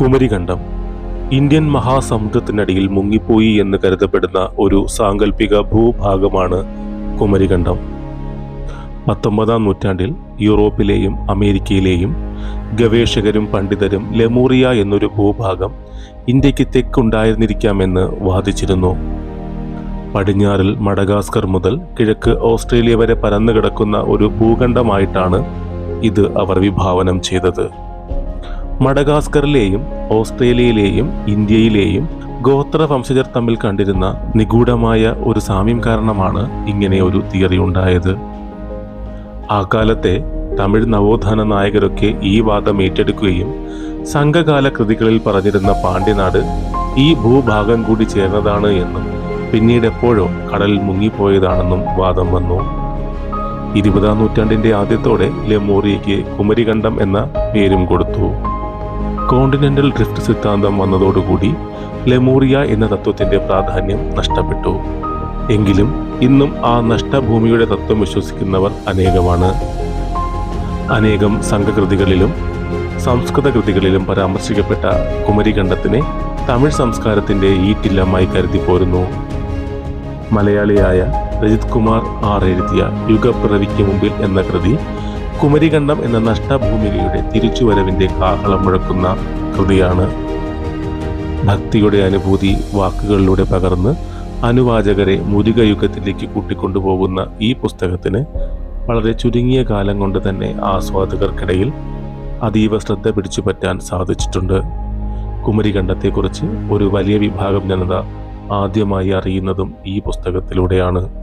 കുമരികണ്ഡം Indian മഹാസമുദ്രത്തിനടിയിൽ മുങ്ങിപ്പോയി എന്ന് കരുതപ്പെടുന്ന ഒരു സാങ്കല്പിക ഭൂഭാഗമാണ് കുമരികണ്ഡം പത്തൊമ്പതാം നൂറ്റാണ്ടിൽ യൂറോപ്പിലെയും അമേരിക്കയിലെയും ഗവേഷകരും പണ്ഡിതരും ലെമൂറിയ എന്നൊരു ഭൂഭാഗം ഇന്ത്യയ്ക്ക് തെക്കുണ്ടായിരുന്നിരിക്കാമെന്ന് വാദിച്ചിരുന്നു. പടിഞ്ഞാറിൽ മഡഗാസ്കർ മുതൽ കിഴക്ക് ഓസ്ട്രേലിയ വരെ പരന്നു കിടക്കുന്ന ഒരു ഭൂഖണ്ഡമായിട്ടാണ് ഇത് അവർ വിഭാവനം ചെയ്തത്. മഡഗാസ്കറിലെയും ഓസ്ട്രേലിയയിലെയും ഇന്ത്യയിലെയും ഗോത്ര വംശജർ തമ്മിൽ കണ്ടിരുന്ന നിഗൂഢമായ ഒരു സാമ്യം കാരണമാണ് ഇങ്ങനെ ഒരു തിയറി ഉണ്ടായത്. ആ കാലത്തെ തമിഴ് നവോത്ഥാന നായകരൊക്കെ ഈ വാദം ഏറ്റെടുക്കുകയും സംഘകാല കൃതികളിൽ പറഞ്ഞിരുന്ന പാണ്ഡ്യനാട് ഈ ഭൂഭാഗം കൂടി ചേർന്നതാണ് എന്നും പിന്നീട് എപ്പോഴോ കടലിൽ മുങ്ങിപ്പോയതാണെന്നും വാദം വന്നു. ഇരുപതാം നൂറ്റാണ്ടിന്റെ ആദ്യത്തോടെ ലെമോറിയയ്ക്ക് കുമരികണ്ഠം എന്ന പേരും കൊടുത്തു. കോണ്ടിനെന്റൽ ഡ്രിഫ്റ്റ് സിദ്ധാന്തം വന്നതോടുകൂടി ലെമൂറിയ എന്ന തത്വത്തിന്റെ പ്രാധാന്യം നഷ്ടപ്പെട്ടു. എങ്കിലും ഇന്നും ആ നഷ്ടഭൂമിയുടെ തത്വം വിശ്വസിക്കുന്നവർ അനേകമാണ്. അനേകം സംഘകൃതികളിലും സംസ്കൃത കൃതികളിലും പരാമർശിക്കപ്പെട്ട കുമരികണ്ഡത്തിനെ തമിഴ് സംസ്കാരത്തിന്റെ ഈറ്റില്ലമായി കരുതി പോരുന്നു. മലയാളിയായ രജിത് കുമാർ ആർ എഴുതിയ യുഗപ്പിറവിക്ക് മുമ്പിൽ എന്ന കൃതി കുമരികണ്ഡം എന്ന നഷ്ടഭൂമികയുടെ തിരിച്ചുവരവിന്റെ കാഹളം മുഴക്കുന്ന കൃതിയാണ്. ഭക്തിയുടെ അനുഭൂതി വാക്കുകളിലൂടെ പകർന്ന് അനുവാചകരെ മുരുകയുഗത്തിലേക്ക് കൂട്ടിക്കൊണ്ടുപോകുന്ന ഈ പുസ്തകത്തിന് വളരെ ചുരുങ്ങിയ കാലം കൊണ്ട് തന്നെ ആസ്വാദകർക്കിടയിൽ അതീവ ശ്രദ്ധ പിടിച്ചുപറ്റാൻ സാധിച്ചിട്ടുണ്ട്. കുമരികണ്ഠത്തെക്കുറിച്ച് ഒരു വലിയ വിഭാഗം ജനത ആദ്യമായി അറിയുന്നതും ഈ പുസ്തകത്തിലൂടെയാണ്.